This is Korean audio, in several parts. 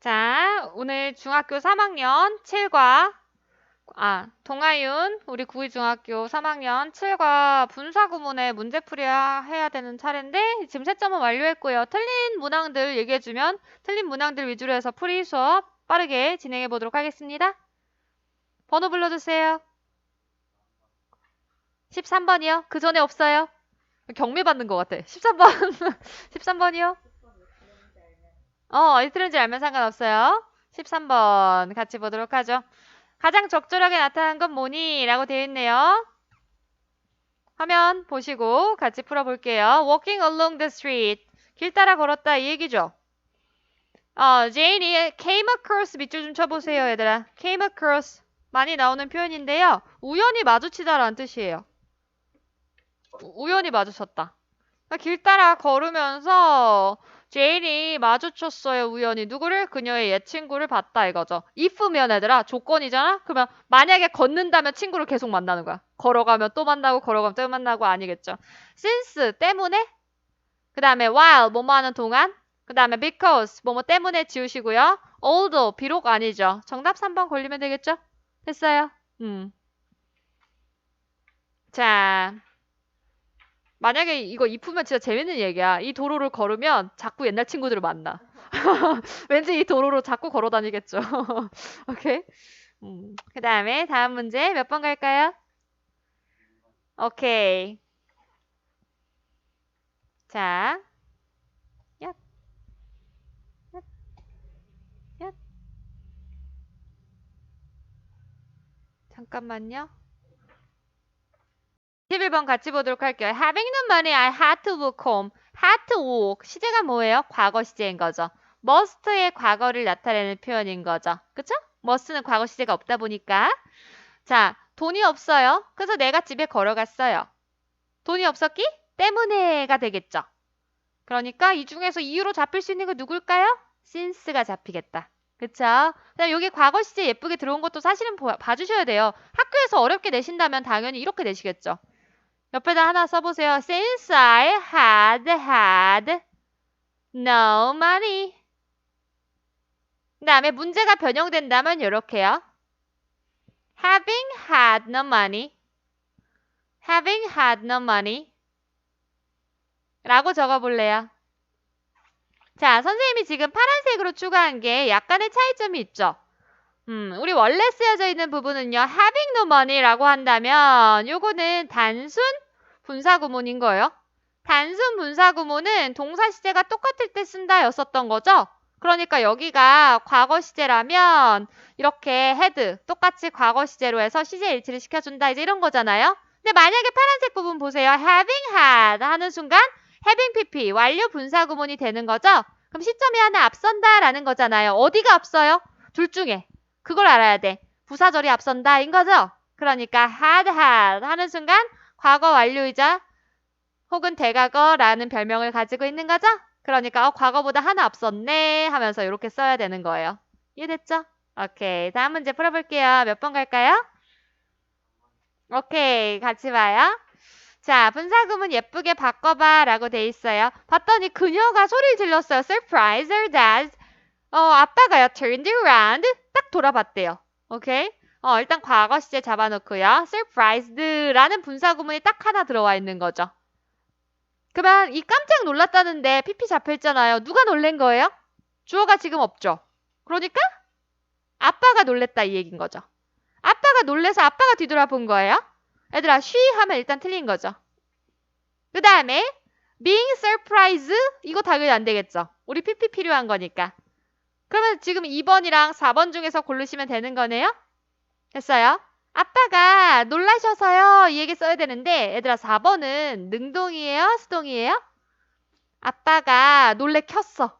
자, 오늘 중학교 3학년 7과 아, 동아윤 우리 구의중학교 3학년 7과 분사구문의 문제풀이 해야 되는 차례인데 지금 채점은 완료했고요. 틀린 문항들 얘기해주면 틀린 문항들 위주로 해서 풀이 수업 빠르게 진행해 보도록 하겠습니다. 번호 불러주세요. 13번이요? 그 전에 없어요? 경매 받는 것 같아. 13번. 13번이요? 어, 어디 틀린지 알면 상관없어요. 13번 같이 보도록 하죠. 가장 적절하게 나타난 건 뭐니? 라고 되어 있네요. 화면 보시고 같이 풀어볼게요. Walking along the street. 길 따라 걸었다 이 얘기죠. 어, 제인이 came across 밑줄 좀 쳐보세요, 얘들아. came across 많이 나오는 표현인데요. 우연히 마주치다라는 뜻이에요. 우- 우연히 마주쳤다. 그러니까 길 따라 걸으면서 제인이 마주쳤어요, 우연히. 누구를? 그녀의 옛 친구를 봤다 이거죠. if면 얘들아, 조건이잖아? 그러면 만약에 걷는다면 친구를 계속 만나는 거야. 걸어가면 또 만나고, 걸어가면 또 만나고 아니겠죠. since, 때문에. 그 다음에 while, 뭐뭐 하는 동안. 그 다음에 because, 뭐뭐 때문에 지우시고요. although, 비록 아니죠. 정답 3번 걸리면 되겠죠? 됐어요. 음. 자. 만약에 이거 입으면 진짜 재밌는 얘기야. 이 도로를 걸으면 자꾸 옛날 친구들을 만나. 왠지 이 도로로 자꾸 걸어 다니겠죠. 오케이. 음, 그 다음에 다음 문제 몇 번 갈까요? 오케이. 자. 얍. 얍. 얍. 잠깐만요. 11번 같이 보도록 할게요. Having no money, I had to walk home. had to walk. 시제가 뭐예요? 과거 시제인 거죠. must의 과거를 나타내는 표현인 거죠. 그쵸? must는 과거 시제가 없다 보니까. 자, 돈이 없어요. 그래서 내가 집에 걸어갔어요. 돈이 없었기? 때문에가 되겠죠. 그러니까 이 중에서 이유로 잡힐 수 있는 거 누굴까요? since가 잡히겠다. 그쵸? 그다음 여기 과거 시제 예쁘게 들어온 것도 사실은 보- 봐주셔야 돼요. 학교에서 어렵게 내신다면 당연히 이렇게 내시겠죠. 옆에다 하나 써보세요. Since I had had no money. 그 다음에 문제가 변형된다면 이렇게요. Having had no money. Having had no money. 라고 적어볼래요. 자, 선생님이 지금 파란색으로 추가한 게 약간의 차이점이 있죠. 음, 우리 원래 쓰여져 있는 부분은요, having no money라고 한다면, 요거는 단순 분사구문인 거예요. 단순 분사구문은 동사 시제가 똑같을 때 쓴다 였었던 거죠. 그러니까 여기가 과거 시제라면, 이렇게 had, 똑같이 과거 시제로 해서 시제 일치를 시켜준다, 이제 이런 거잖아요. 근데 만약에 파란색 부분 보세요. having had 하는 순간, having pp, 완료 분사구문이 되는 거죠. 그럼 시점이 하나 앞선다라는 거잖아요. 어디가 앞서요? 둘 중에. 그걸 알아야 돼. 부사절이 앞선다인 거죠? 그러니까 had had 하는 순간 과거 완료이자 혹은 대과거라는 별명을 가지고 있는 거죠? 그러니까 어, 과거보다 하나 앞섰네 하면서 이렇게 써야 되는 거예요. 이해됐죠? 오케이. 다음 문제 풀어볼게요. 몇 번 갈까요? 오케이. 같이 봐요. 자, 분사구문 예쁘게 바꿔봐 라고 돼 있어요. 봤더니 그녀가 소리를 질렀어요. Surprise her dad. 어, 아빠가요. Turned around. 딱 돌아봤대요. 오케이? 어, 일단 과거 시제 잡아놓고요. Surprised라는 분사 구문이 딱 하나 들어와 있는 거죠. 그러면 이 깜짝 놀랐다는데 PP 잡혀있잖아요. 누가 놀란 거예요? 주어가 지금 없죠. 그러니까 아빠가 놀랬다 이 얘기인 거죠. 아빠가 놀래서 아빠가 뒤돌아본 거예요. 얘들아, she 하면 일단 틀린 거죠. 그 다음에 being surprised 이거 당연히 안 되겠죠. 우리 PP 필요한 거니까. 그러면 지금 2번이랑 4번 중에서 고르시면 되는 거네요. 됐어요? 아빠가 놀라셔서요. 이 얘기 써야 되는데 얘들아 4번은 능동이에요? 수동이에요? 아빠가 놀래 켰어.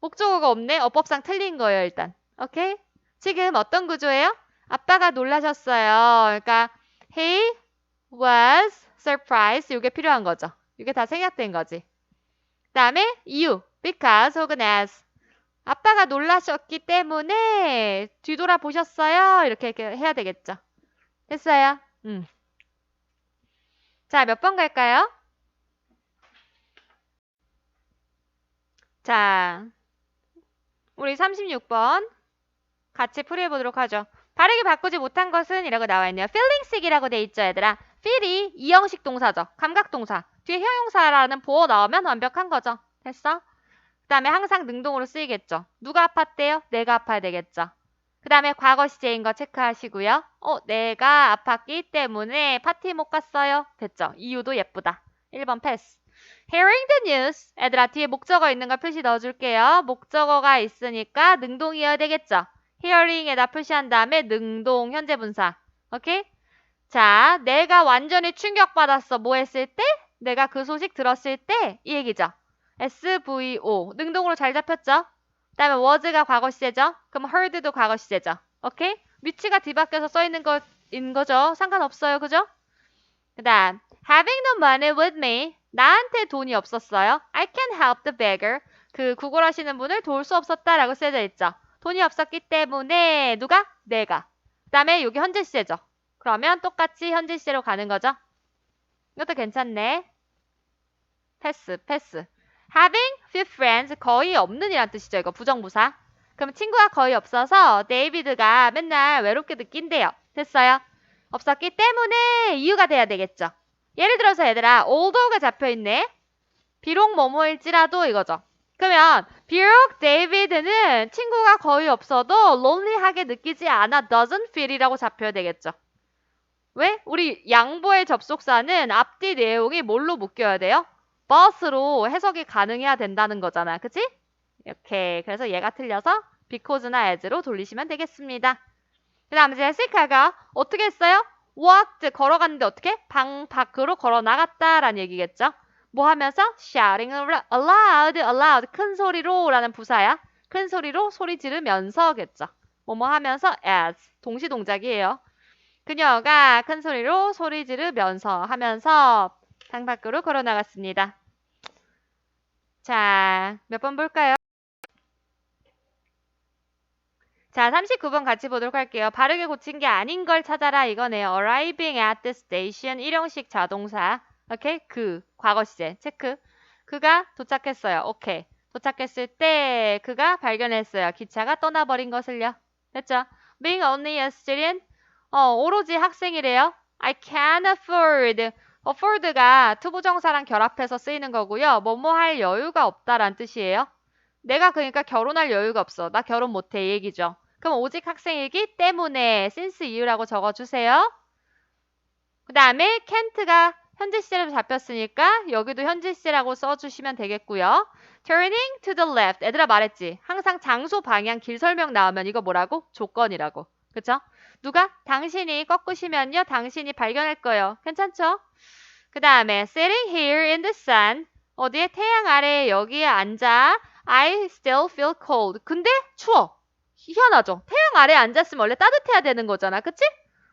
목적어가 없네. 어법상 틀린 거예요, 일단. 오케이? 지금 어떤 구조예요? 아빠가 놀라셨어요. 그러니까 he was surprised. 이게 필요한 거죠. 이게 다 생략된 거지. 그 다음에 이유. because 혹은 as. 아빠가 놀라셨기 때문에 뒤돌아보셨어요. 이렇게, 이렇게 해야 되겠죠. 됐어요. 음. 자, 몇 번 갈까요? 자, 우리 36번 같이 풀이해 보도록 하죠. 바르게 바꾸지 못한 것은 이라고 나와 있네요. feeling sick이라고 돼 있죠, 얘들아. feel이 이형식 동사죠. 감각 동사. 뒤에 형용사라는 보어 나오면 완벽한 거죠. 됐어? 그 다음에 항상 능동으로 쓰이겠죠. 누가 아팠대요? 내가 아파야 되겠죠. 그 다음에 과거 시제인 거 체크하시고요. 어, 내가 아팠기 때문에 파티 못 갔어요. 됐죠? 이유도 예쁘다. 1번 패스. Hearing the news. 애들아, 뒤에 목적어 있는 거 표시 넣어줄게요. 목적어가 있으니까 능동이어야 되겠죠? hearing에다 표시한 다음에 능동 현재 분사. 오케이? 자, 내가 완전히 충격받았어. 뭐 했을 때? 내가 그 소식 들었을 때? 이 얘기죠. SVO. 능동으로 잘 잡혔죠? 그 다음에 was가 과거 시제죠? 그럼 heard도 과거 시제죠. 오케이? 위치가 뒤바뀌어서 써 있는 거인 거죠. 상관없어요. 그죠? 그 다음 having no money with me. 나한테 돈이 없었어요. I can help the beggar. 그 구걸하시는 분을 도울 수 없었다라고 쓰여져 있죠. 돈이 없었기 때문에 누가? 내가. 그 다음에 여기 현재 시제죠. 그러면 똑같이 현재 시제로 가는 거죠. 이것도 괜찮네. 패스, 패스. Having few friends 거의 없는 이란 뜻이죠. 이거 부정부사. 그럼 친구가 거의 없어서 데이비드가 맨날 외롭게 느낀대요. 됐어요. 없었기 때문에 이유가 돼야 되겠죠. 예를 들어서 얘들아 although가 잡혀있네. 비록 뭐뭐일지라도 이거죠. 그러면 비록 데이비드는 친구가 거의 없어도 lonely하게 느끼지 않아 doesn't feel이라고 잡혀야 되겠죠. 왜? 우리 양보의 접속사는 앞뒤 내용이 뭘로 묶여야 돼요? Bus로 해석이 가능해야 된다는 거잖아. 그치? 이렇게 그래서 얘가 틀려서 because나 as로 돌리시면 되겠습니다. 그 다음에 제시카가 어떻게 했어요? walked 걸어갔는데 어떻게? 방 밖으로 걸어 나갔다라는 얘기겠죠. 뭐 하면서 shouting aloud, aloud 큰 소리로 라는 부사야. 큰 소리로 소리 지르면서겠죠. 뭐뭐 하면서 as 동시 동작이에요. 그녀가 큰 소리로 소리 지르면서 하면서 방 밖으로 걸어 나갔습니다. 자, 몇 번 볼까요? 자, 39번 같이 보도록 할게요. 바르게 고친 게 아닌 걸 찾아라 이거네요. arriving at the station 일형식 자동사. 오케이? 그 과거 시제 체크. 그가 도착했어요. 오케이. 도착했을 때 그가 발견했어요. 기차가 떠나버린 것을요. 됐죠? Being only a student. 어, 오로지 학생이래요. I can afford. Afford가 투부정사랑 결합해서 쓰이는 거고요. 뭐뭐 할 여유가 없다란 뜻이에요. 내가 그러니까 결혼할 여유가 없어. 나 결혼 못해. 이 얘기죠. 그럼 오직 학생이기 때문에 since 이유라고 적어주세요. 그 다음에 can't가 현재 시제로 잡혔으니까 여기도 현재 시제라고 써주시면 되겠고요. turning to the left. 애들아 말했지. 항상 장소, 방향, 길 설명 나오면 이거 뭐라고? 조건이라고. 그쵸? 누가? 당신이 꺾으시면요. 당신이 발견할 거예요. 괜찮죠? 그 다음에 sitting here in the sun. 어디에? 태양 아래 여기에 앉아. I still feel cold. 근데 추워. 희한하죠? 태양 아래에 앉았으면 원래 따뜻해야 되는 거잖아. 그치?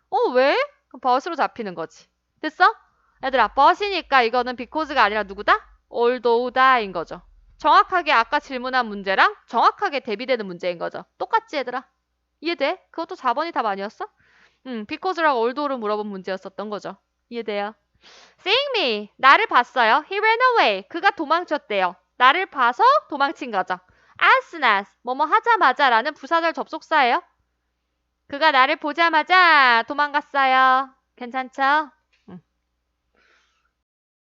어, 왜? 그럼 벗으로 잡히는 거지. 됐어? 얘들아, 벗이니까 이거는 because가 아니라 누구다? although다인 거죠. 정확하게 아까 질문한 문제랑 정확하게 대비되는 문제인 거죠. 똑같지, 얘들아? 이해돼? 그것도 4번이 답 아니었어? 응, because랑 although를 물어본 문제였었던 거죠. 이해돼요? Seeing me. 나를 봤어요. He ran away. 그가 도망쳤대요. 나를 봐서 도망친 거죠. as soon as 뭐뭐 하자마자 라는 부사절 접속사예요. 그가 나를 보자마자 도망갔어요. 괜찮죠? 응.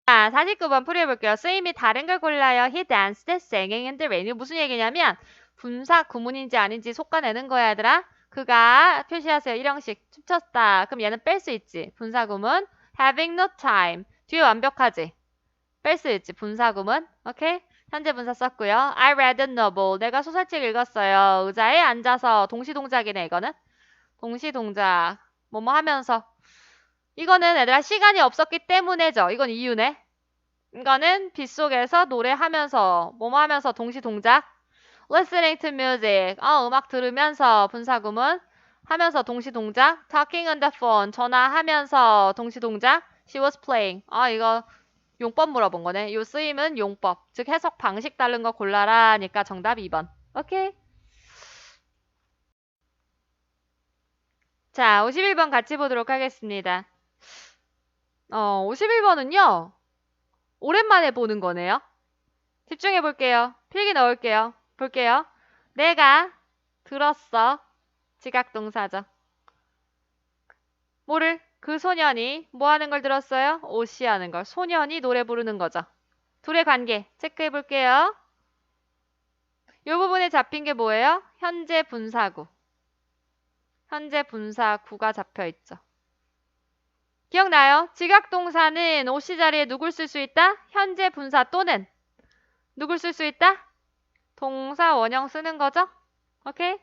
자, 49번 풀이해볼게요. 쓰임이 다른 걸 골라요. He danced in the rain. 무슨 얘기냐면 분사 구문인지 아닌지 속가내는 거야 얘들아. 그가 표시하세요. 일형식 춤췄다. 그럼 얘는 뺄 수 있지. 분사 구문. having no time. 뒤에 완벽하지. 뺄 수 있지. 분사 구문. 오케이? 현재 분사 썼고요. I read a novel. 내가 소설책 읽었어요. 의자에 앉아서 동시 동작이네 이거는. 동시 동작. 뭐뭐 하면서. 이거는 얘들아 시간이 없었기 때문에죠. 이건 이유네. 이거는 빗속에서 노래하면서 뭐뭐 하면서 동시 동작. Listening to music. 어, 음악 들으면서 분사구문. 하면서 동시 동작. Talking on the phone. 전화하면서 동시 동작. She was playing. 아 이거 용법 물어본 거네. 요 쓰임은 용법. 즉 해석 방식 다른 거 골라라니까 정답 2번. 오케이. 자, 51번 같이 보도록 하겠습니다. 어, 51번은요. 오랜만에 보는 거네요. 집중해 볼게요. 필기 넣을게요. 볼게요. 내가 들었어. 지각동사죠. 뭐를? 그 소년이 뭐 하는 걸 들었어요? 오시 하는 걸. 소년이 노래 부르는 거죠. 둘의 관계 체크해 볼게요. 이 부분에 잡힌 게 뭐예요? 현재 분사구. 현재 분사구가 잡혀 있죠. 기억나요? 지각동사는 오시 자리에 누굴 쓸 수 있다? 현재 분사 또는 누굴 쓸 수 있다? 동사 원형 쓰는 거죠? 오케이?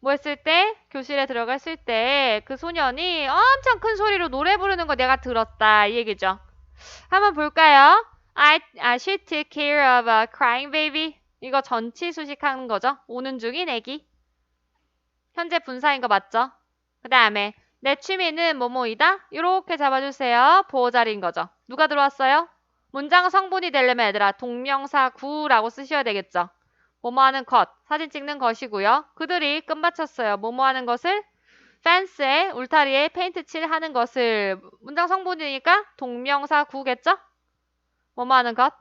뭐 했을 때? 교실에 들어갔을 때 그 소년이 엄청 큰 소리로 노래 부르는 거 내가 들었다. 이 얘기죠. 한번 볼까요? I, I she took care of a crying baby. 이거 전치 수식하는 거죠. 오는 중인 애기. 현재 분사인 거 맞죠? 그 다음에 내 취미는 뭐뭐이다? 이렇게 잡아주세요. 보호자리인 거죠. 누가 들어왔어요? 문장 성분이 되려면 얘들아 동명사 구라고 쓰셔야 되겠죠. 뭐뭐 하는 것, 사진 찍는 것이고요. 그들이 끝마쳤어요. 뭐뭐 하는 것을 펜스에 울타리에 페인트 칠 하는 것을 문장 성분이니까 동명사 구겠죠? 뭐뭐 하는 것.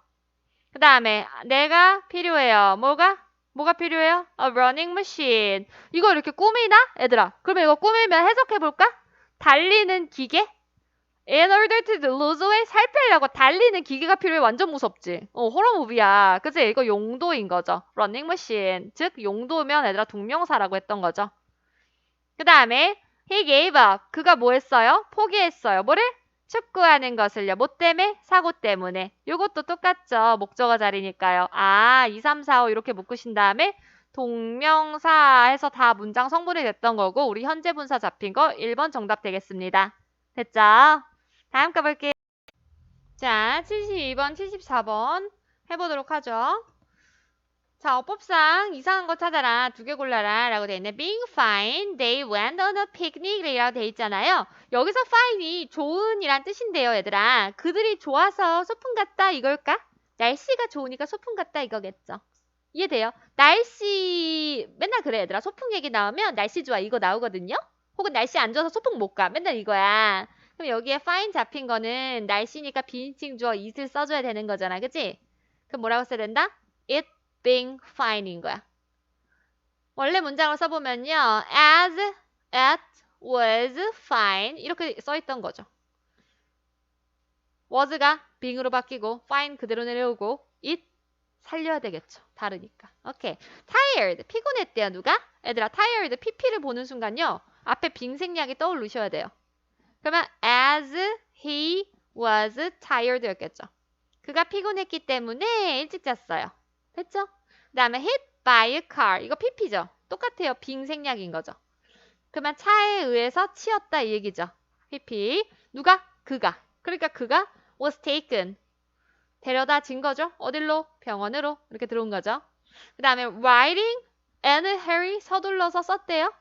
그 다음에 내가 필요해요. 뭐가? 뭐가 필요해요? A running machine. 이거 이렇게 꾸미나? 얘들아. 그러면 이거 꾸미면 해석해볼까? 달리는 기계? In order to 살 빼려고 달리는 기계가 필요해. 완전 무섭지. 어, 호러 무비야. 그치? 이거 용도인 거죠. machine. 즉, 용도면 얘들아 동명사라고 했던 거죠. 그 다음에 he gave up. 그가 뭐 했어요? 포기했어요. 뭐를? 축구하는 것을요. 뭐 때문에? 사고 때문에. 요것도 똑같죠. 목적어 자리니까요. 아, 2, 3, 4, 5 이렇게 묶으신 다음에 동명사 해서 다 문장 성분이 됐던 거고 우리 현재 분사 잡힌 거 1번 정답 되겠습니다. 됐죠? 다음 거 볼게요. 자, 72번, 74번 해보도록 하죠. 자, 어법상 이상한 거 찾아라. 두 개 골라라. 라고 돼 있네. Being fine, they went on a picnic. 이라고 돼 있잖아요. 여기서 fine이 좋은이란 뜻인데요, 얘들아. 그들이 좋아서 소풍 갔다 이걸까? 날씨가 좋으니까 소풍 갔다 이거겠죠. 이해돼요? 날씨 맨날 그래 얘들아. 소풍 얘기 나오면 날씨 좋아 이거 나오거든요. 혹은 날씨 안 좋아서 소풍 못 가. 맨날 이거야. 그럼 여기에 fine 잡힌 거는 날씨니까 비인칭 주어 it을 써줘야 되는 거잖아. 그치? 그럼 뭐라고 써야 된다? It being fine인 거야. 원래 문장을 써보면요. as, at, was, fine 이렇게 써있던 거죠. was가 being으로 바뀌고 fine 그대로 내려오고 it 살려야 되겠죠. 다르니까. 오케이. tired 피곤했대요. 누가? 얘들아 tired pp를 보는 순간요. 앞에 빙 생략이 떠오르셔야 돼요. 그러면 as he was tired 였겠죠. 그가 피곤했기 때문에 일찍 잤어요. 됐죠? 그 다음에 hit by a car. 이거 pp죠. 똑같아요. 빙 생략인 거죠. 그러면 차에 의해서 치였다 이 얘기죠. pp. 누가? 그가. 그러니까 그가 was taken. 데려다 진 거죠. 어딜로? 병원으로. 이렇게 들어온 거죠. 그 다음에 writing and Harry 서둘러서 썼대요.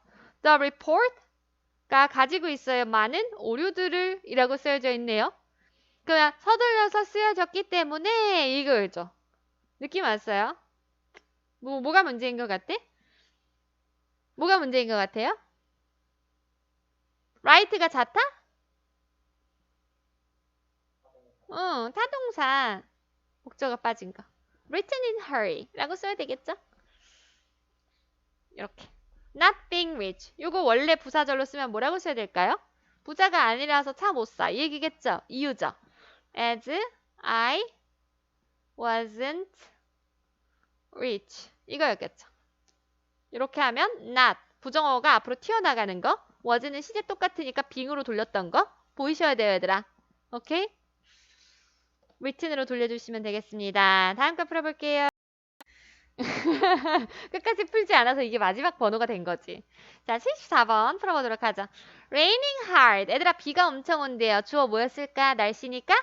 The report 가 가지고 있어요. 많은 오류들을 이라고 쓰여져 있네요. 그냥 서둘러서 쓰여졌기 때문에 이거죠. 느낌 왔어요? 뭐, 뭐가 문제인 것 같아? 뭐가 문제인 것 같아요? right가 잦다? 응, 타동사. 목적어 빠진 거. written in hurry 라고 써야 되겠죠? 이렇게. Not being rich. 요거 원래 부사절로 쓰면 뭐라고 써야 될까요? 부자가 아니라서 차 못 사. 이 얘기겠죠? 이유죠. as I wasn't rich. 이거였겠죠. 이렇게 하면 not. 부정어가 앞으로 튀어나가는 거. was는 시제 똑같으니까 being으로 돌렸던 거. 보이셔야 돼요, 얘들아. 오케이? written으로 돌려주시면 되겠습니다. 다음 거 풀어볼게요. 끝까지 풀지 않아서 이게 마지막 번호가 된 거지. 자, 74번 풀어보도록 하죠. Raining hard. 애들아, 비가 엄청 온대요. 주어 뭐였을까? 날씨니까?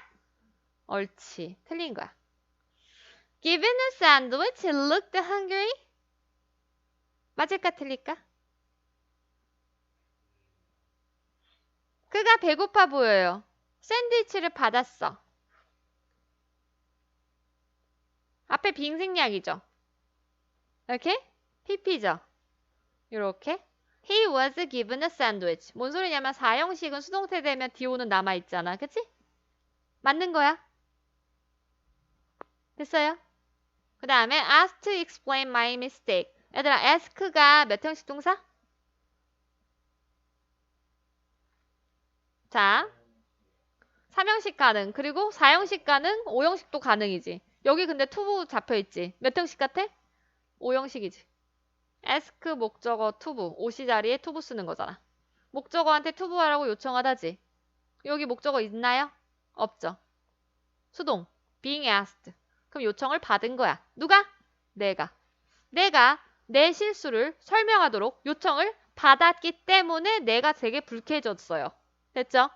옳지. 틀린 거야. Given a sandwich, looked hungry. 맞을까, 틀릴까? 그가 배고파 보여요. 샌드위치를 받았어. 앞에 빙생략이죠. 이렇게 PP죠. 이렇게 He was given a sandwich. 뭔 소리냐면 사형식은 수동태 되면 DO는 남아있잖아. 그치? 맞는 거야. 됐어요? 그 다음에 asked to explain my mistake. 얘들아, ask가 몇 형식 동사? 자, 3형식 가능. 그리고 4형식 가능, 5형식도 가능이지. 여기 근데 투부 잡혀있지. 몇 형식 같아? 5형식이지. ask 목적어 투부. 오시 자리에 투부 쓰는 거잖아. 목적어한테 투부하라고 요청하다지. 여기 목적어 있나요? 없죠. 수동. being asked. 그럼 요청을 받은 거야. 누가? 내가. 내가 내 실수를 설명하도록 요청을 받았기 때문에 내가 되게 불쾌해졌어요. 됐죠?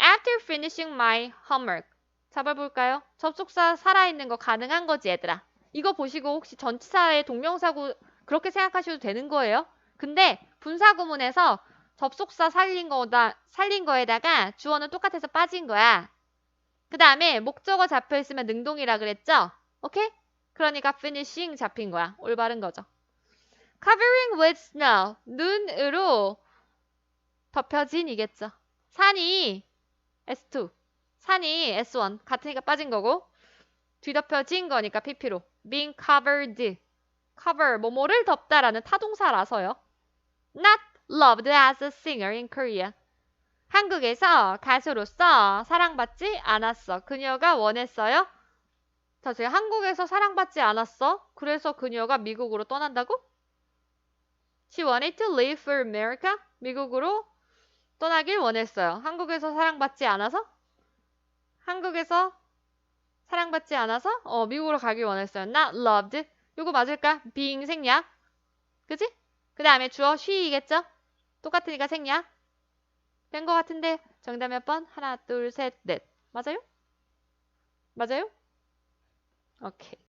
After finishing my homework. 잡아볼까요? 접속사 살아있는 거 가능한 거지, 얘들아. 이거 보시고 혹시 전치사의 동명사구 그렇게 생각하셔도 되는 거예요. 근데 분사구문에서 접속사 살린 거다 살린 거에다가 주어는 똑같아서 빠진 거야. 그 다음에 목적어 잡혀 있으면 능동이라 그랬죠? 오케이? 그러니까 finishing 잡힌 거야. 올바른 거죠. covering with snow. 눈으로 덮여진이겠죠. 산이 S2. 산이 S1. 같으니까 빠진 거고. 뒤덮여진 거니까 PP로. Being covered. cover, 뭐뭐를 덮다라는 타동사라서요. not loved as a singer in Korea. 한국에서 가수로서 사랑받지 않았어. 그녀가 원했어요. 자, 제가 한국에서 사랑받지 않았어. 그래서 그녀가 미국으로 떠난다고? She wanted to leave for America. 미국으로 떠나길 원했어요. 한국에서 사랑받지 않아서? 한국에서 사랑받지 않아서? 어, 미국으로 가길 원했어요. Not loved. 요거 맞을까? being 생략. 그지? 그 다음에 주어 she이겠죠? 똑같으니까 생략. 된 것 같은데 정답 몇 번? 하나, 둘, 셋, 넷. 맞아요? 맞아요? 오케이.